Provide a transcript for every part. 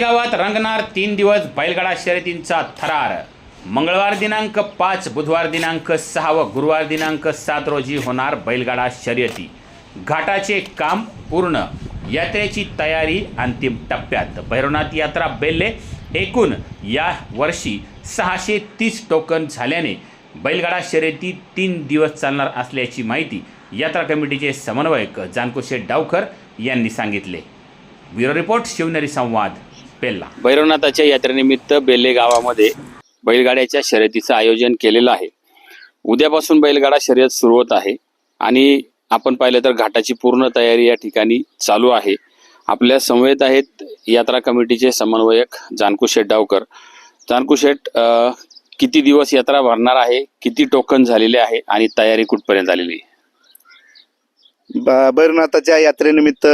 गावात रंगणार तीन दिवस बैलगाडा शर्यतींचा थरार. मंगळवार दिनांक पाच बुधवार दिनांक सहा व गुरुवार दिनांक सात रोजी होणार बैलगाडा शर्यती. घाटाचे काम पूर्ण. यात्रेची तयारी अंतिम टप्प्यात. भैरवनाथ यात्रा बेल्ले एकूण या वर्षी सहाशे तीस टोकन झाल्याने बैलगाडा शर्यती तीन दिवस चालणार असल्याची माहिती यात्रा कमिटीचे समन्वयक जानकुशे डावकर यांनी सांगितले. ब्युरो रिपोर्ट शिवनेरी संवाद. पेल्ला. भैरवनाथाच्या यात्रेनिमित्त बेल्ले गावामध्ये बैलगाड्याच्या शर्यतीचं आयोजन केलेलं आहे. उद्यापासून बैलगाडा शर्यत सुरू होत आहे आणि आपण पाहिलं तर घाटाची पूर्ण तयारी या ठिकाणी चालू आहे. आपल्या समवेत आहेत यात्रा कमिटीचे समन्वयक जानकू शेठ डावकर. जानकू शेठ अं, किती दिवस यात्रा भरणार आहे? किती टोकन झालेले आहे? आणि तयारी कुठपर्यंत आलेली आहे? ब- भैरवनाथाच्या यात्रेनिमित्त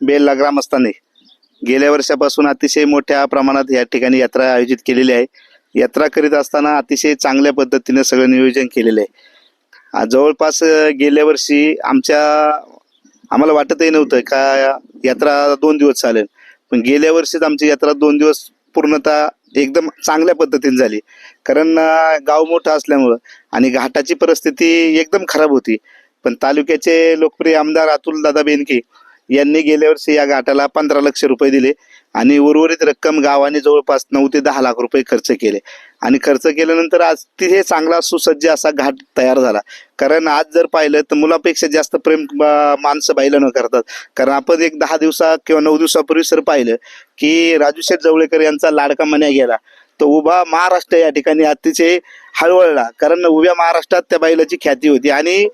बेलला ग्रामस्थांनी गेल्या वर्षापासून अतिशय मोठ्या प्रमाणात या ठिकाणी यात्रा आयोजित केलेली आहे. यात्रा करीत असताना अतिशय चांगल्या पद्धतीने सगळं नियोजन केलेलं आहे. जवळपास गेल्या वर्षी आमच्या आम्हाला वाटतही नव्हतं का यात्रा दोन दिवस चालेल. पण गेल्या वर्षीच आमची यात्रा दोन दिवस पूर्णतः एकदम चांगल्या पद्धतीने झाली. कारण गाव मोठं असल्यामुळं आणि घाटाची परिस्थिती एकदम खराब होती. पण तालुक्याचे लोकप्रिय आमदार अतुल दादा बेनके यांनी गेल्या वर्षी या घाटाला पंधरा लक्ष रुपये दिले आणि उर्वरित रक्कम गावाने जवळपास नऊ ते दहा लाख रुपये खर्च केले. आणि खर्च केल्यानंतर आज तिथे चांगला सुसज्ज असा घाट तयार झाला. कारण आज जर पाहिलं तर मुलापेक्षा जास्त प्रेम माणसं बाईला न करतात. कारण आपण एक दहा दिवसा किंवा नऊ दिवसापूर्वी सर पाहिलं की राजू शेठ जवळेकर यांचा लाडका मन्या गेला. तो उभा महाराष्ट्र या ठिकाणी अतिशय हळवळला. कारण उभ्या महाराष्ट्रात त्या बैलाची ख्याती होती. आणि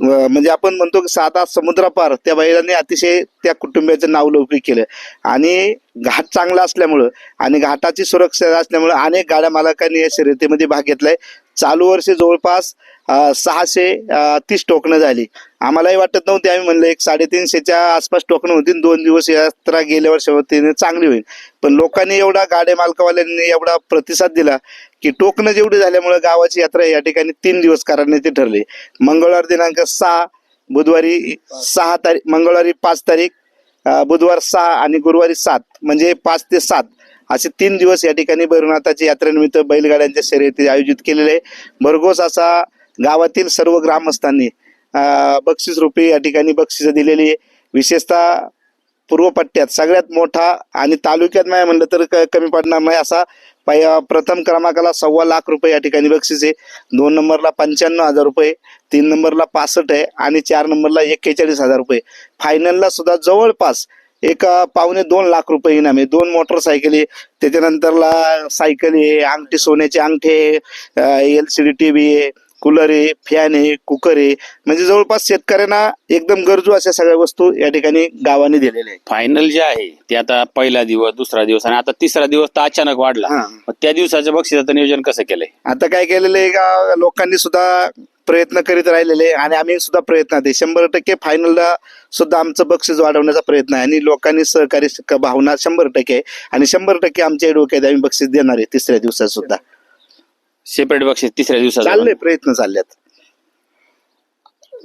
म्हणजे आपण म्हणतो की साधा समुद्रापार त्या बैलाने अतिशय त्या कुटुंबियाचं नाव लौकिक केलं. आणि घाट चांगला असल्यामुळं आणि घाटाची सुरक्षा असल्यामुळं अनेक गाड्या मालकांनी या शर्यतीमध्ये भाग घेतलाय. चालू वर्षी जवळपास सहाशे तीस टोकणं झाली. आम्हालाही वाटत नव्हती आम्ही म्हणलं एक साडेतीनशेच्या आसपास टोकणं होती दोन दिवस यात्रा गेल्या वर्षावरतीने चांगली होईल. पण लोकांनी एवढा गाड्या मालकावाल्यांनी एवढा प्रतिसाद दिला की टोकणं जेवढी झाल्यामुळे गावाची यात्रा या ठिकाणी तीन दिवस करण्यात ठरले. मंगळवार दिनांक सहा बुधवारी सहा तारीख मंगळवारी पाच तारीख बुधवार सहा आणि गुरुवारी सात म्हणजे पाच ते सात असे तीन दिवस या ठिकाणी भैरवनाथाच्या यात्रेनिमित्त बैलगाड्यांच्या शर्यती आयोजित केलेले. आहे भरघोस असा गावातील सर्व ग्रामस्थांनी बक्षीस रुपये या ठिकाणी बक्षिसं दिलेली आहे. विशेषतः पूर्व पट्ट्यात सगळ्यात मोठा आणि तालुक्यात नाही म्हणलं तर क- कमी पडणार नाही असा पाय प्रथम क्रमांकाला सव्वा लाख रुपये या ठिकाणी बक्षीस आहे. दोन नंबरला पंच्याण्णव हजार रुपये तीन नंबरला पासष्ट आहे आणि चार नंबरला एक्केचाळीस हजार रुपये. फायनलला सुद्धा जवळपास एक पावणे दोन लाख रुपये इनाम आहे. दोन मोटरसायकल आहे. त्याच्यानंतरला सायकल आहे अंगठी सोन्याचे आहे L C D T V आहे कूलर आहे फॅन आहे कुकर आहे. म्हणजे जवळपास शेतकऱ्यांना एकदम गरजू अशा सगळ्या वस्तू या ठिकाणी गावाने दिलेल्या आहेत. फायनल जे आहे ते आता पहिला दिवस दुसरा दिवस आणि आता तिसरा दिवस तर अचानक वाढला. हा. मग त्या दिवसाच्या बक्षिसाचं नियोजन कसं केलंय? आता काय केलेलं आहे का लोकांनी सुद्धा प्रयत्न करीत राहिलेले आहे आणि आम्ही सुद्धा प्रयत्नात आहे. शंभर टक्के फायनलला सुद्धा आमचं बक्षीस वाढवण्याचा प्रयत्न आहे आणि लोकांनी सहकार्य क- भावना शंभर टक्के आहे. आणि शंभर टक्के आमच्या डोक्यात आम्ही बक्षीस देणार आहे तिसऱ्या दिवसात सुद्धा. सेपरेट बक्षीस तिसऱ्या दिवसाचं. चालले प्रयत्न चाललेत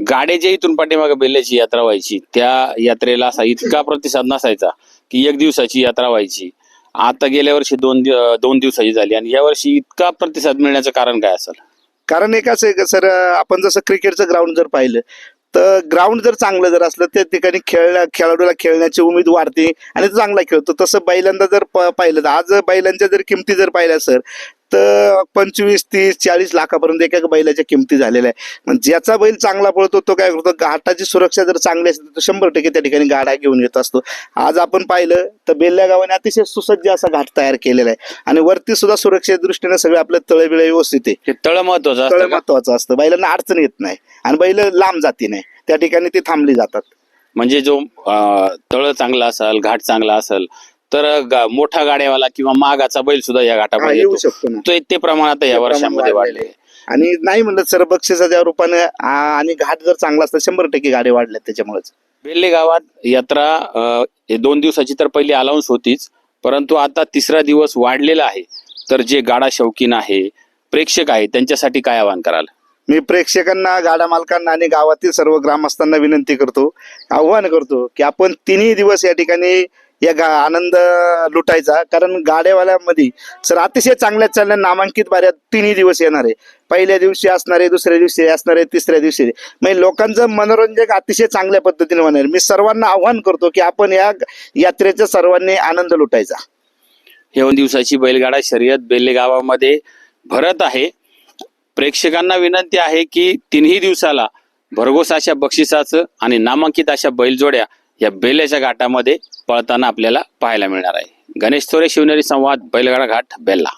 गाड्याच्या इथून पाठीमागे बेल्ल्याची यात्रा व्हायची त्या यात्रेला असा इतका प्रतिसाद नसायचा की एक दिवसाची यात्रा व्हायची. आता गेल्या वर्षी दोन दिव- दोन दिवसाची झाली आणि या वर्षी इतका प्रतिसाद मिळण्याचं कारण काय असेल? कारण एकाच आहे सर आपण जसं क्रिकेटचं ग्राउंड जर पाहिलं तर ग्राउंड जर चांगलं जर असलं त्या ठिकाणी खेळ खेळाडूला खेळण्याची उमेद वाढते आणि तो चांगला खेळतो. तसं बैलांदा जर प- पाहिलं तर आज बैलांच्या जर किमती जर पाहिल्या सर पंचवीस तीस चाळीस लाखापर्यंत एका एका बैलाच्या किमती झालेल्या आहे मग ज्याचा बैल चांगला पळतो तो काय करतो? घाटाची सुरक्षा जर चांगली असते तर शंभर टक्के त्या ठिकाणी गाडा घेऊन येत असतो. आज आपण पाहिलं तर बेल्ल्या गावाने अतिशय सुसज्ज असा घाट तयार केलेला आहे. आणि वरती सुद्धा सुरक्षेच्या दृष्टीने सगळे आपले तळबिळे व्यवस्थित आहे. तळ महत्वाचं तळ? महत्वाचं असतं. बैलांना अडचण येत नाही. आणि बैल लांब जाती नाही. त्या ठिकाणी ती थांबली जातात. म्हणजे जो तळ चांगला असेल घाट चांगला असेल तर गा- मोठा गाड्यावाला किंवा मागाचा बैल सुद्धा या हा, घाटामध्ये येऊ येतो. शकतो ना. तो ते प्रमाणात या ते वर्षामध्ये प्रमाण वाढले. आणि नाही म्हणलं सर बक्षिसाच्या रूपाने आ, आणि घाट जर चांगला असता शंभर टक्के गाडी वाढल्यात त्याच्यामुळेच. बेल्ले गावात यात्रा अं, हे दोन दिवसाची तर पहिली अलाउन्स होतीच परंतु आता तिसरा दिवस वाढलेला आहे. तर जे गाडा शौकीन आहे प्रेक्षक आहे त्यांच्यासाठी काय आवाहन कराल? मी प्रेक्षकांना गाड्या मालकांना आणि गावातील सर्व ग्रामस्थांना विनंती करतो आव्हान करतो की आपण तिन्ही दिवस या ठिकाणी या गा आनंद लुटायचा. कारण गाड्यावाल्यामध्ये सर अतिशय चांगल्या चालल्या नामांकित बाऱ्या तिन्ही दिवस येणार आहे. पहिल्या दिवशी असणारे दुसऱ्या दिवशी असणारे तिसऱ्या दिवशी म्हणजे लोकांचं मनोरंजक अतिशय चांगल्या पद्धतीने होणार मी सर्वांना आव्हान करतो की आपण या यात्रेचा सर्वांनी आनंद लुटायचा. हेवन दोन दिवसाची बैलगाडा शर्यत बेल्ले गावामध्ये भरत आहे. प्रेक्षकांना विनंती आहे की तिन्ही दिवसाला भरघोस अशा बक्षिसाचं आणि नामांकित अशा बैलजोड्या या बेल्याच्या घाटामध्ये पळताना आपल्याला पाहायला मिळणार आहे. गणेश थोरे शिवनेरी संवाद बैलगाडा घाट बेल्ला.